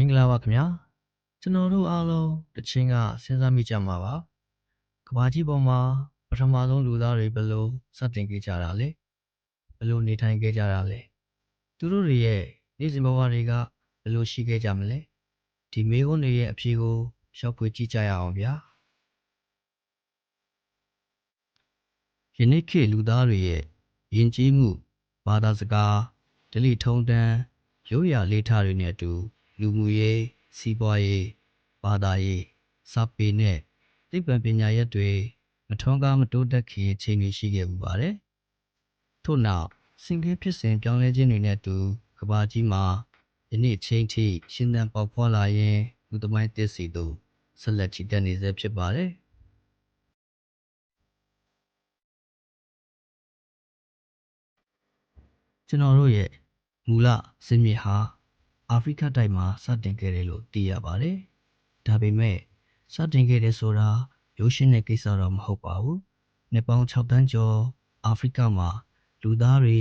မင်္ဂလာပါခင်ဗျာကျွန်တော်တို့အားလုံးတစ်ချင်းကစဉ်းစားမိကြမှာပါကဘာကြီးပေါ်မှာပထမဆုံးလူသားတွေဘယ်လိုစတင်ခဲ့ကြတာလဲဘယ်လိုနေထိုင်ခဲ့ကြတာလဲသူတို့တွေရဲ့နေ့စဉ်ဘဝတွေကဘယ်လိုရှိခဲ့ကြမလဲဒီမေးခွန်းတွေရဲ့အဖြေကိုရှောက်ဖွေကြည့်ကြရအောင်ဗျာယနေ့ခေတ်လူသားတွေရဲ့ယဉ်ကျေးမှုဘာသာစကားဒလိထုံးတမ်းရိုးရာလေးထားတွေနဲ့အတူ လူမှုရေးစီးပွားရေးဘာသာရေးစာပေနဲ့သိပ္ပံပညာရပ်တွေမထွန်းကားမတိုးတက်ခင်အချိန်တွေရှိခဲ့ပူပါတယ်။ထို့နောက်စင်ကေးဖြစ်စဉ်ပြောင်းလဲခြင်းတွေနဲ့အတူကမ္ဘာကြီးမှာယနေ့အချိန်ထိရှင်းသန်ပေါက်ဖွာလာရင်လူသမိုင်းတစ်စီတို့ဆက်လက်ချီတက်နေဆဲဖြစ်ပါတယ်။ကျွန်တော်တို့ရဲ့မူလဇင်းမြစ်ဟာ အာဖရိကတိုက်မှာ စတင်ခဲ့တယ်လို့ သိရပါတယ်။ဒါပေမဲ့ စတင်ခဲ့တယ်ဆိုတာ ရိုးရှင်းတဲ့ကိစ္စတော့ မဟုတ်ပါဘူး။နှစ်ပေါင်း6တန်းကျော် အာဖရိကမှာ လူသားတွေ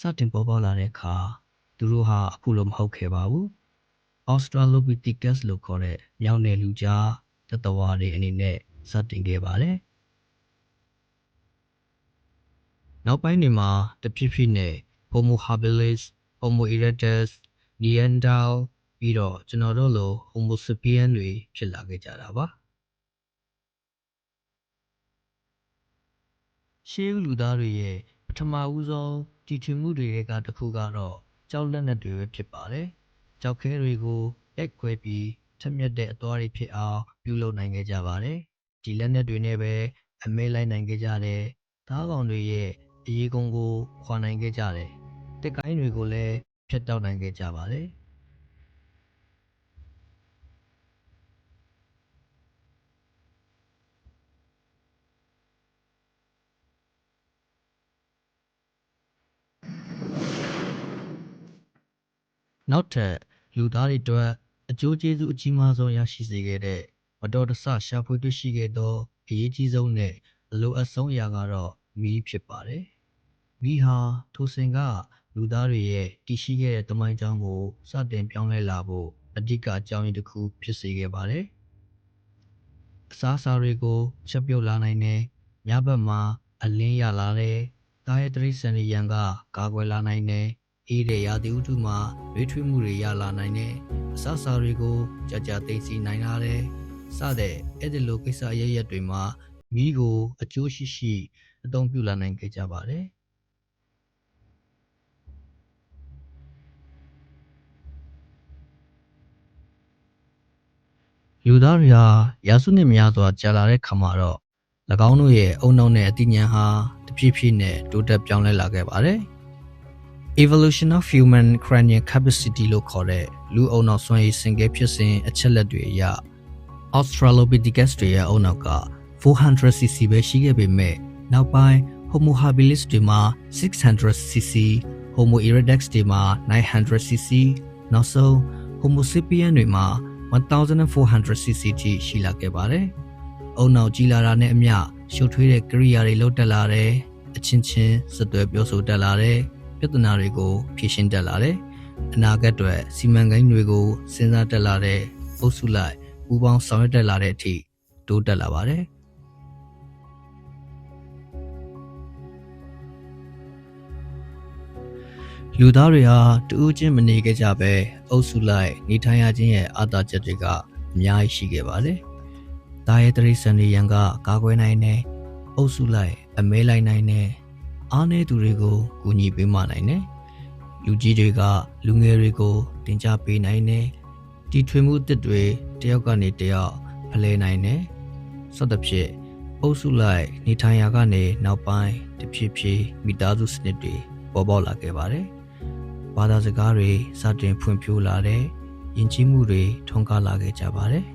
စတင်ပေါ်ပေါက်လာတဲ့အခါ သူတို့ဟာ အခုလို မဟုတ်ခဲ့ပါဘူး။ Australopithecus လို့ခေါ်တဲ့ မြောင်နယ်လူကြားတတဝါတွေအနေနဲ့ စတင်ခဲ့ပါတယ်။နောက်ပိုင်းတွေမှာ တဖြည်းဖြည်းနဲ့ Homo habilis, Homo erectus, Neanderthal ပြီးတော့ကျွန်တော်တို့လို Homo sapien တွေဖြစ်လာခဲ့ကြတာပါရှေးဦးလူသားတွေရဲ့ပထမဦးဆုံးတည်ထွင်မှုတွေကတစ်ခုကတော့ကြောက်လက်နက်တွေပဲဖြစ်ပါတယ်ကြောက်ခဲတွေကိုရိုက်ခွဲပြီးထက်မြက်တဲ့အသွားတွေဖြစ်အောင်ပြုလုပ်နိုင်ခဲ့ကြပါတယ်ဒီလက်နက်တွေနဲ့ပဲအမဲလိုက်နိုင်ခဲ့ကြတယ်သားကောင်တွေရဲ့အရေးကုန်းကိုခွာနိုင်ခဲ့ကြတယ်တက်ကိုင်းတွေကိုလည်း ဖျက်တောက်နိုင်ခဲ့ကြပါတယ်နောက်ထပ်လူသားတွေအတွက်အကျိုးကျေးဇူးအကြီးမားဆုံးရရှိစေခဲ့တဲ့မတော်တဆရှာဖွေတွေ့ရှိခဲ့သောအရေးကြီးဆုံးနဲ့အလိုအပ်ဆုံးအရာကတော့မီးဖြစ်ပါတယ်။မီးဟာထိုစဉ်က လူသားတွေရဲ့တည်ရှိခဲ့တဲ့တမိုင်းကြောင်းကိုစတင်ပြောင်းလဲလာဖို့အဓိကအကြောင်းရင်းတစ်ခုဖြစ်စေခဲ့ပါတယ်။အစားအစာတွေကိုချက်ပြုတ်လာနိုင်တယ်။ညဘက်မှာအလင်းရလာတယ်။တာရဲ့တရိษံတွေရန်ကကာကွယ်လာနိုင်တယ်။အေးတဲ့ရာသီဥတုမှာရွေးထွေးမှုတွေရလာနိုင်တယ်။အစားအစာတွေကိုကြာကြာသိသိနိုင်လာတယ်။စတဲ့အဲ့ဒီလိုကိစ္စအရရက်တွေမှာမီးကိုအကျိုးရှိရှိအသုံးပြုလာနိုင်ခဲ့ကြပါတယ်။ လူသားတွေဟာရာစုနှစ်များစွာကြာလာတဲ့ခါမှာတော့၎င်းတို့ရဲ့အုံနောက်နဲ့အသိဉာဏ်ဟာတဖြည်းဖြည်းနဲ့တိုးတက်ပြောင်းလဲလာခဲ့ပါတယ်။ Evolution of Human Cranial Capacity လို့ခေါ်တဲ့လူအုံနောက်စွမ်းရည်စင်ကဲဖြစ်စဉ်အချက်လက်တွေအရ Australopithecus တွေရဲ့အုံနောက်က 400cc ပဲရှိခဲ့ပေမဲ့နောက်ပိုင်း Homo habilis တွေမှာ 600cc Homo erectus တွေမှာ 900cc နောက်ဆုံး Homo sapien တွေမှာ 1400cc ထိရှိလာခဲ့ပါတယ်။အုံနောက်ကြီးလာတာနဲ့အမျှရှုပ်ထွေးတဲ့ကိရိယာတွေလုပ်တက်လာတယ်။အချင်းချင်းစသွဲပြောဆိုတက်လာတယ်။ပြဿနာတွေကိုဖြေရှင်းတက်လာတယ်။အနာဂတ်အတွက်စီမံကိန်းတွေကိုစဉ်းစားတက်လာတဲ့အုပ်စုလိုက်ပူးပေါင်းဆောင်ရွက်တက်လာတဲ့အထိတိုးတက်လာပါတယ်။ လူသားတွေဟာတူးချင်းမနေခဲ့ကြပဲအုပ်စုလိုက်နေထိုင်ရခြင်းရဲ့အာသာချက်တွေကအများကြီးရှိခဲ့ပါတယ်။ဒါရဲ့တရိษံတွေရန်ကကာကွယ်နိုင်တယ်။အုပ်စုလိုက်အမဲလိုက်နိုင်တယ်။အားနည်းသူတွေကိုကူညီပေးမနိုင်တယ်။လူကြီးတွေကလူငယ်တွေကိုတင် जा ပေးနိုင်တယ်။တီထွင်မှုအသစ်တွေတယောက်ကနေတယောက်ဖလှယ်နိုင်တယ်။ဆက်သဖြင့်အုပ်စုလိုက်နေထိုင်ရာကနေနောက်ပိုင်းတဖြည်းဖြည်းမိသားစုစနစ်တွေပေါ်ပေါက်လာခဲ့ပါတယ်။ ဘာသာစကားတွေစတင်ဖွံ့ဖြိုးလာတဲ့ယဉ်ကျေးမှုတွေထွန်းကားလာခဲ့ကြပါတယ်။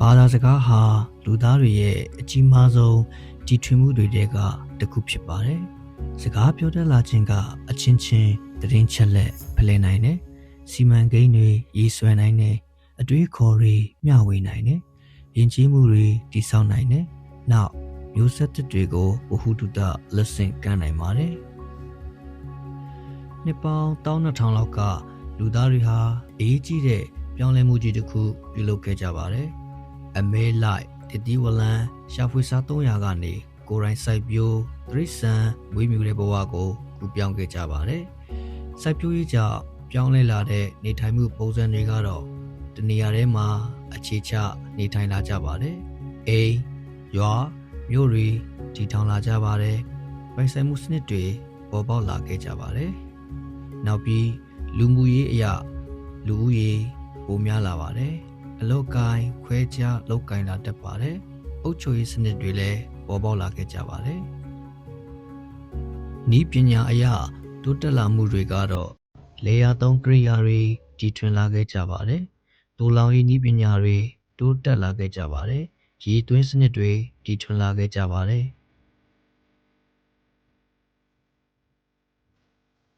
ဘာသာစကားဟာလူသားတွေရဲ့အကြီးမားဆုံးတည်ထွင်မှုတွေတဲကတစ်ခုဖြစ်ပါတယ်။စကားပြောတတ်လာခြင်းကအချင်းချင်းတရင်ချက်လက်ဖလှယ်နိုင်တယ်။စီမံကိန်းတွေရေးဆွဲနိုင်တယ်။အတွေးခေါ်တွေမျှဝေနိုင်တယ်။ယဉ်ကျေးမှုတွေတည်ဆောက်နိုင်တယ်။နောက်မျိုးဆက်သစ်တွေကိုဝဟုတုတလက်ဆင့်ကမ်းနိုင်ပါတယ်။ နှစ်ပေါင်း12000လောက်ကလူသားတွေဟာအေးကြီးတဲ့ပြောင်းလဲမှုကြီးတစ်ခုပြုလုပ်ခဲ့ကြပါတယ်။အမဲလိုက်တတိဝလန်ရှာဖွေစား300ကနေကိုယ်တိုင်စိုက်ပျိုးသရိစံမွေးမြူတဲ့ဘဝကိုကူပြောင်းခဲ့ကြပါတယ်။စိုက်ပျိုးရေးကြောင့်ပြောင်းလဲလာတဲ့နေထိုင်မှုပုံစံတွေကတော့တနေရာထဲမှာအခြေချနေထိုင်လာကြပါတယ်။အိမ်ရွာမြို့တွေတည်ထောင်လာကြပါတယ်။ပိုင်ဆိုင်မှုစနစ်တွေပေါ်ပေါက်လာခဲ့ကြပါတယ်။ နောက်ပြီးလူမှုရေးအရာလူဦးရေပိုများလာပါတယ်။အလောက်ကိုင်းခွဲခြားလောက်ကိုင်းလာတတ်ပါတယ်။အုပ်ချုပ်ရေးစနစ်တွေလည်းပေါ်ပေါက်လာခဲ့ကြပါတယ်။ဤပညာအရာတိုးတက်လာမှုတွေကတော့လေယာသုံးကရိယာတွေတည်ထွင်လာခဲ့ကြပါတယ်။ဒိုလောင်ရေးဤပညာတွေတိုးတက်လာခဲ့ကြပါတယ်။ရေသွင်းစနစ်တွေတည်ထွင်လာခဲ့ကြပါတယ်။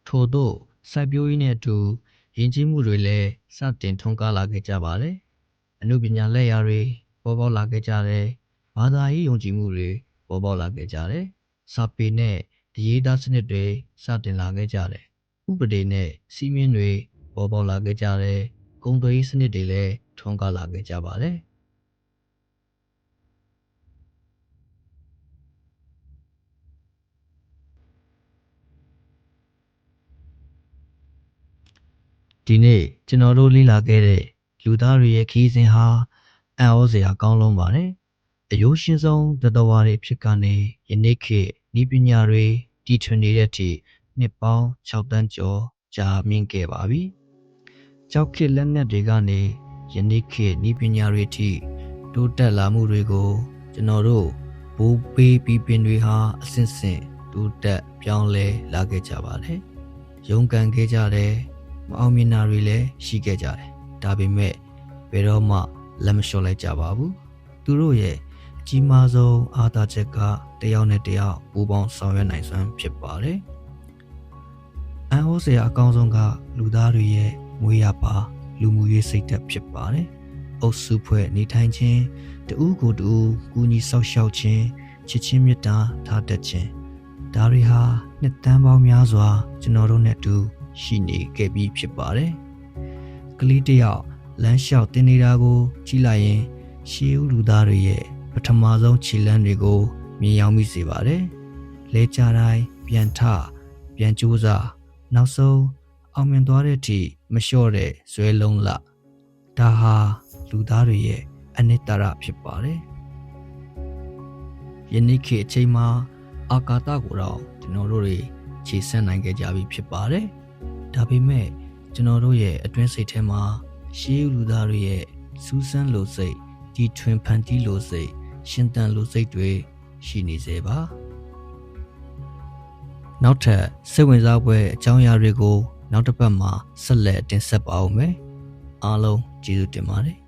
ထို့သော စိုက်ပျိုးရေးနဲ့အတူယဉ်ကျေးမှုတွေလည်းစတင်ထွန်းကားလာခဲ့ကြပါတယ်။အမှုပညာလက်ရာတွေပေါ်ပေါက်လာခဲ့ကြတယ်။ဘာသာရေးယုံကြည်မှုတွေပေါ်ပေါက်လာခဲ့ကြတယ်။စာပေနဲ့အရေးသားစနစ်တွေစတင်လာခဲ့ကြတယ်။ဥပဒေနဲ့စီမင်းတွေပေါ်ပေါက်လာခဲ့ကြတယ်။ကုန်သွယ်ရေးစနစ်တွေလည်းထွန်းကားလာခဲ့ကြပါတယ်။ ဒီနေ့ကျွန်တော်တို့လေ့လာခဲ့တဲ့လူသားတွေရဲ့ခရီးစဉ်ဟာအံ့ဩစရာကောင်းလုံးပါတယ်။အယိုးရှင်းဆုံးသတ္တဝါတွေဖြစ်ကနေယနေ့ခေတ်ဤပညာတွေတည်ထွင်နေတဲ့အထိနှစ်ပေါင်း6တန်းကျော်ကြာမြင့်ခဲ့ပါပြီ။ကြောက်ခေတ်လက်နက်တွေကနေယနေ့ခေတ်ဤပညာတွေအထိတိုးတက်လာမှုတွေကိုကျွန်တော်တို့ဘိုးပေးပြီးပင်တွေဟာအဆင့်ဆင့်တိုးတက်ပြောင်းလဲလာခဲ့ကြပါတယ်။ရုန်းကန်ခဲ့ကြတယ် မအောင်မြင်တာတွေလည်းရှိခဲ့ကြတယ်။ဒါပေမဲ့ဘယ်တော့မှလက်မလျှော့လိုက်ကြပါဘူး။သူတို့ရဲ့အကြီးမားဆုံးအားသာချက်ကတယောက်နဲ့တယောက်ပူးပေါင်းဆောင်ရွက်နိုင်စွမ်းဖြစ်ပါတယ်။အန်ဟောစရာအကောင်းဆုံးကလူသားတွေရဲ့မွေးရပါလူမှုရေးစိတ်သက်ဖြစ်ပါတယ်။အုပ်စုဖွဲ့နေထိုင်ခြင်းတဦးကိုတဦးကူညီဆောက်ရှောက်ခြင်းချစ်ချင်းမေတ္တာထားတတ်ခြင်းဒါတွေဟာနှစ်တန်းပေါင်းများစွာကျွန်တော်တို့နဲ့အတူ ရှိနေခဲ့ပြီးဖြစ်ပါတယ်။ကလေးတယောက်လမ်းလျှောက်တင်နေတာကို ကြည့်လိုက်ရင်ရှေးဦးလူသားတွေရဲ့ပထမဆုံးခြေလမ်းတွေကိုမြင်ရောက်မိစေပါတယ်။လဲကြတိုင်းပြန်ထပြန်ကြိုးစားနောက်ဆုံးအောင်မြင်သွားတဲ့အထိမလျှော့တဲ့ဇွဲလုံးလဒါဟာလူသားတွေရဲ့အနိတ္တရဖြစ်ပါတယ်။ယနေ့ခေတ်အချိန်မှာအာကာသကိုတော့ကျွန်တော်တို့တွေခြေဆန့်နိုင်ကြကြပြီဖြစ်ပါတယ်။ ဒါပေမဲ့ကျွန်တော်တို့ရဲ့အတွင်းစိတ်ထဲမှာရှေးလူသားတွေရဲ့စူးစမ်းလို့စိတ်ဒီထွင်ဖန်တီးလို့စိတ်ရှင်တန်လို့စိတ်တွေရှိနေစေပါ။နောက်ထပ်စိတ်ဝင်စားပွဲအကြောင်းအရာတွေကို နောက်တစ်ပတ်မှာဆက်လက်တင်ဆက်ပါဦးမယ်။အားလုံးကျေးဇူးတင်ပါတယ်။